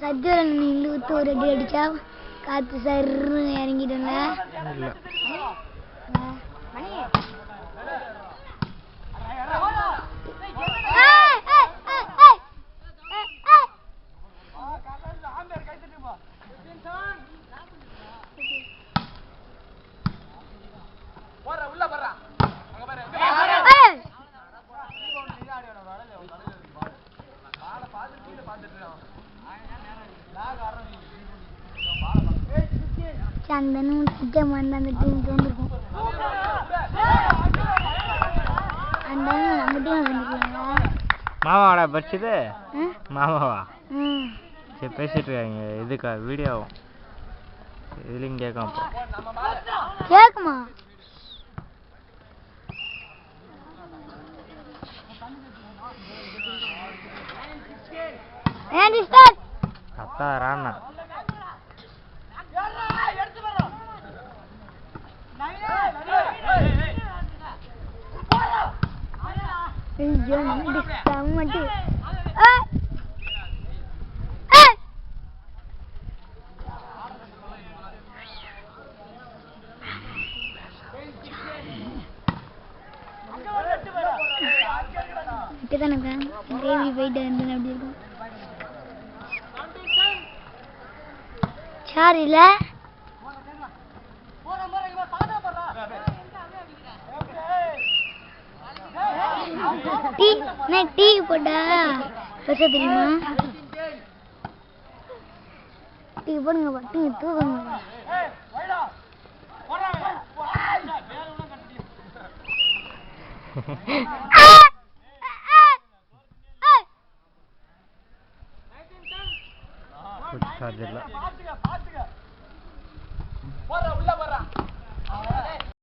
சத்தியோட நின்று ஊத்து ஒரு அடி அடிச்சா காத்து சர்ன்னு இறங்கிடும்ல. சந்தனும் சித்தம் வந்து அந்த டீம் தோந்துருக்கும் அந்த நம்ம டீம் வந்துருக்கீங்களா மாமாவாடா படிச்சது? மாமாவா? சரி பேசிட்டு இருக்காங்க. இதுக்கா வீடியோ இதுலையும் கேட்கும் அப்புறம் கேக்குமா And start. கத்தா ராண்ணா ஐயோ செம்மட்டி தேவி போயிட்டு வந்து அப்படி இருக்கும். சார் இல்ல டீ நான் டீ போட்டா? தெரியுமா? டீ போடுங்க டீ தூக்குங்க. சார்ஜ் இல்லை